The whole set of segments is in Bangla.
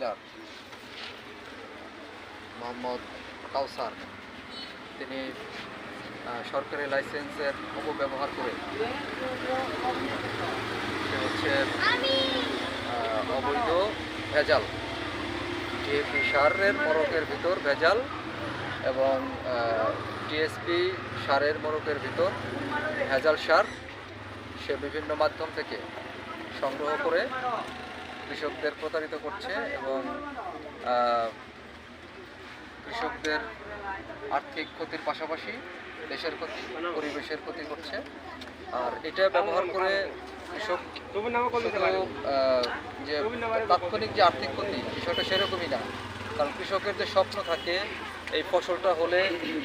ডিলার মোহাম্মদ কাউসার তিনি সরকারি লাইসেন্সের অপব্যবহার করে হচ্ছে অবৈধ ভেজাল ডিএপি সারের মরকের ভিতর ভেজাল এবং টিএসপি সারের মরকের ভিতর ভেজাল সার সে বিভিন্ন মাধ্যম থেকে সংগ্রহ করে কৃষকদের প্রতারিত করছে এবং কৃষকদের আর্থিক ক্ষতির পাশাপাশি দেশের ক্ষতি, পরিবেশের ক্ষতি করছে। আর এটা ব্যবহার করে কৃষক যে তাৎক্ষণিক যে আর্থিক ক্ষতি, বিষয়টা সেরকমই না। কারণ কৃষকের যে স্বপ্ন থাকে, এই ফসলটা হলে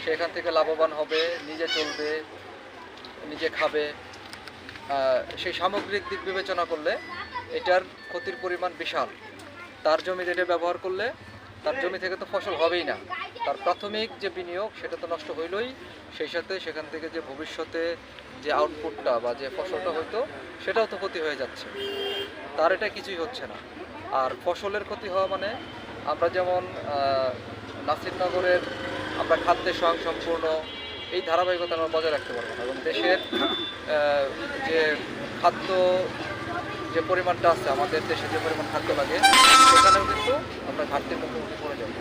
সেখান থেকে লাভবান হবে, নিজে চলবে, নিজে খাবে। সেই সামগ্রিক দিক বিবেচনা করলে এটার ক্ষতির পরিমাণ বিশাল। তার জমিতে এটা ব্যবহার করলে, তার জমি থেকে তো ফসল হবেই না। তার প্রাথমিক যে বিনিয়োগ, সেটা তো নষ্ট হইলই। সেই সাথে সেখান থেকে যে ভবিষ্যতে যে আউটপুটটা বা যে ফসলটা হইতো, সেটাও তো ক্ষতি হয়ে যাচ্ছে। তার এটা কিছুই হচ্ছে না। আর ফসলের ক্ষতি হওয়া মানে আমরা যেমন নাসিরনগরের আমরা খাদ্যে স্বয়ংসম্পূর্ণ এই ধারাবাহিকতা আমরা বজায় রাখতে পারব না। এবং দেশের যে খাদ্য যে পরিমাণটা আছে, আমাদের দেশে যে পরিমাণ খাদ্য লাগে, সেখানেও কিন্তু আমরা ঘাটতির মুখোমুখি পড়ে যাব।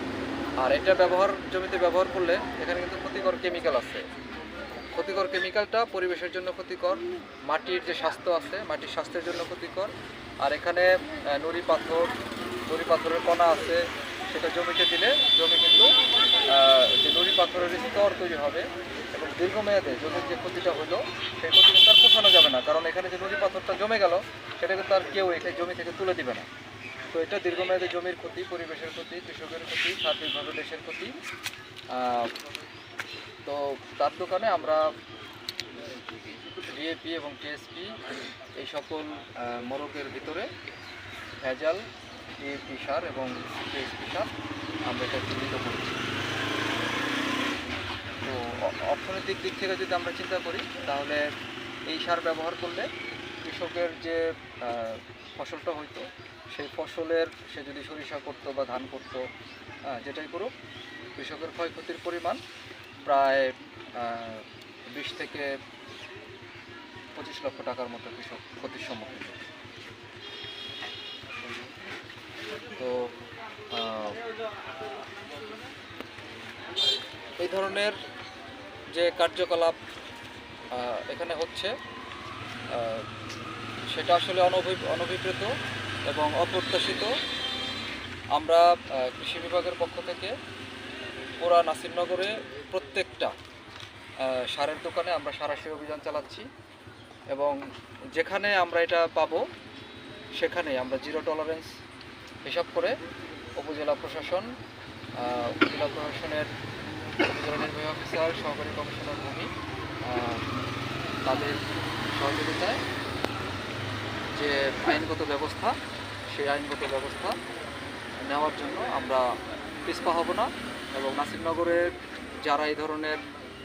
আর এটা ব্যবহার, জমিতে ব্যবহার করলে এখানে কিন্তু ক্ষতিকর কেমিক্যাল আছে। ক্ষতিকর কেমিক্যালটা পরিবেশের জন্য ক্ষতিকর, মাটির যে স্বাস্থ্য আছে, মাটির স্বাস্থ্যের জন্য ক্ষতিকর। আর এখানে নুড়ি পাথর, নুড়ি পাথরের কণা আছে, সেটা জমিতে দিলে জমি কিন্তু যে নুড়ি পাথরের স্তর তৈরি হবে দীর্ঘমেয়াদে জমির যে ক্ষতিটা হলো সেই ক্ষতি কিন্তু আর পোষানো যাবে না কারণ এখানে যে নুড়ি পাথরটা জমে গেল সেটা কিন্তু আর কেউ এই জমি থেকে তুলে দিবে না। তো এটা দীর্ঘমেয়াদে জমির ক্ষতি পরিবেশের ক্ষতি কৃষকের ক্ষতি সার্বিকভাবে দেশের ক্ষতি। তো তার দোকানে আমরা ডিএপি এবং টিএসপি এই সকল আহ, মোড়কের ভিতরে ভেজাল ডিএপি সার এবং টিএসপি সার আমরা এটা চিহ্নিত করেছি। অর্থনৈতিক দিক থেকে যদি আমরা চিন্তা করি, তাহলে এই সার ব্যবহার করলে কৃষকের যে ফসলটা হইতো, সেই ফসলের সে যদি সরিষা করতো বা ধান করতো যেটাই করুক, কৃষকের ক্ষয়ক্ষতির পরিমাণ প্রায় বিশ থেকে পঁচিশ লক্ষ টাকার মতো কৃষক ক্ষতির সম্মুখীন তো এই ধরনের যে কার্যকলাপ এখানে হচ্ছে সেটা আসলে অনভি অনভিপ্রেত এবং অপ্রত্যাশিত। আমরা কৃষি বিভাগের পক্ষ থেকে পুরা নাসিরনগরে প্রত্যেকটা সারের দোকানে আমরা সারাশি অভিযান চালাচ্ছি এবং যেখানে আমরা এটা পাবো, সেখানে আমরা জিরো টলারেন্স হিসাব করে উপজেলা প্রশাসন উপজেলা প্রশাসনের নির্বাহী অফিসার, সহকারী কমিশনার ভূমি তাদের সহযোগিতায় যে আইনগত ব্যবস্থা, সেই আইনগত ব্যবস্থা নেওয়ার জন্য আমরা পিছপা হব না এবং নাসিরনগরের যারা এই ধরনের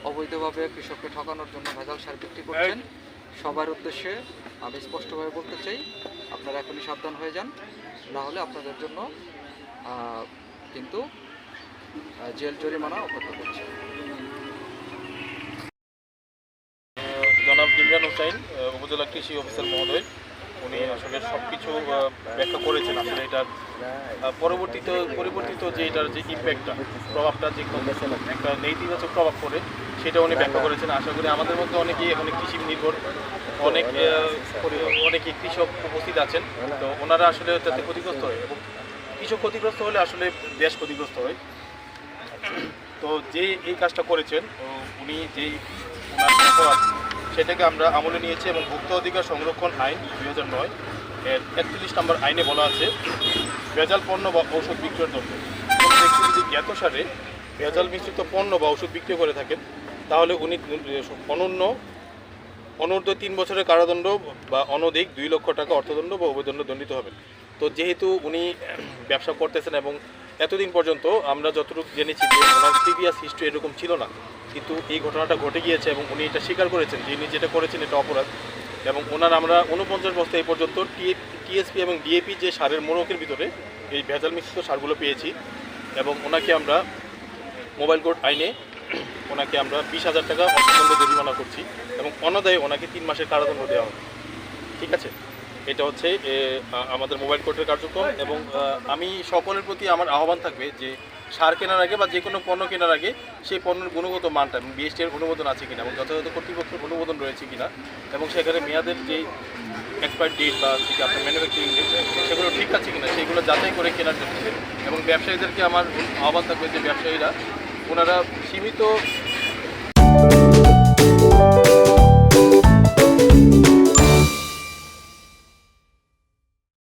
অবৈধভাবে কৃষককে ঠকানোর জন্য ভেজাল সার বিক্রি করছেন, সবার উদ্দেশ্যে আমি স্পষ্টভাবে বলতে চাই, আপনারা এখনই সাবধান হয়ে যান। না হলে আপনাদের জন্য কিন্তু জেল জরিমানা অপেক্ষা করছে। জনাব ইমরান উপজেলা কৃষি অফিসার মহোদয়, উনি আসলে সব কিছু ব্যাখ্যা করেছেন আসলে এটার পরবর্তীতে, পরিবর্তিত যে এটার যে ইম্প্যাক্টটা প্রভাবটা যে একটা নেতিবাচক প্রভাব পড়ে, সেটা উনি ব্যাখ্যা করেছেন। আশা করি আমাদের মধ্যে অনেকেই এখন কৃষি নির্ভর অনেক পরি- কৃষক উপস্থিত আছেন। তো ওনারা আসলে যাতে ক্ষতিগ্রস্ত হয় এবং কৃষক ক্ষতিগ্রস্ত হলে আসলে দেশ ক্ষতিগ্রস্ত হয়। তো যে এই কাজটা করেছেন উনি যেই সেটাকে আমরা আমলে নিয়েছি এবং ভোক্তা অধিকার সংরক্ষণ আইন দুই হাজার নয় এর একচল্লিশ নম্বর আইনে বলা আছে, ভেজাল পণ্য বা ঔষধ বিক্রয়ের জন্য। ব্যক্তি যদি জ্ঞাত সারে ভেজাল মিশ্রিত পণ্য বা ওষুধ বিক্রি করে থাকেন, তাহলে উনি অনন্য, অনূর্ধ্ব তিন বছরের কারাদণ্ড বা অনধিক দুই লক্ষ টাকা অর্থদণ্ড বা অবদণ্ড দণ্ডিত হবেন। তো যেহেতু উনি ব্যবসা করতেছেন এবং এতদিন পর্যন্ত আমরা যতটুকু জেনেছি যে ওনার প্রিভিয়াস হিস্ট্রি এরকম ছিল না। কিন্তু এই ঘটনাটা ঘটে গিয়েছে এবং উনি এটা স্বীকার করেছেন যে যেটা করেছেন এটা অপরাধ। এবং ওনার আমরা উনপঞ্চাশ বস্তা এই পর্যন্ত টিএসপি এবং ডিএপি যে সারের মোড়কের ভিতরে এই ভেজাল মিশ্রিত সারগুলো পেয়েছি এবং ওনাকে আমরা মোবাইল কোর্ট আইনে ওনাকে আমরা বিশ হাজার টাকা অর্থদণ্ড জরিমানা করছি এবং অনাদায়ে ওনাকে তিন মাসের কারাদণ্ড দেওয়া হবে। ঠিক আছে? এটা হচ্ছে আমাদের মোবাইল কোর্টের কার্যক্রম এবং আমি সকলের প্রতি আমার আহ্বান থাকবে যে সার কেনার আগে বা যে কোনো পণ্য কেনার আগে সেই পণ্যের গুণগত মানটা এবং বিএসটি এর অনুমোদন আছে কিনা এবং যথাযথ কর্তৃপক্ষের অনুমোদন রয়েছে কিনা এবং সেখানে মেয়াদের যে এক্সপায়ার ডেট বা যে আপনার ম্যানুফ্যাকচারিং ডেট সেগুলো ঠিক আছে কিনা সেগুলো যাচাই করে কেনার জন্য এবং ব্যবসায়ীদেরকে আমার আহ্বান থাকবে যে ব্যবসায়ীরা ওনারা সীমিত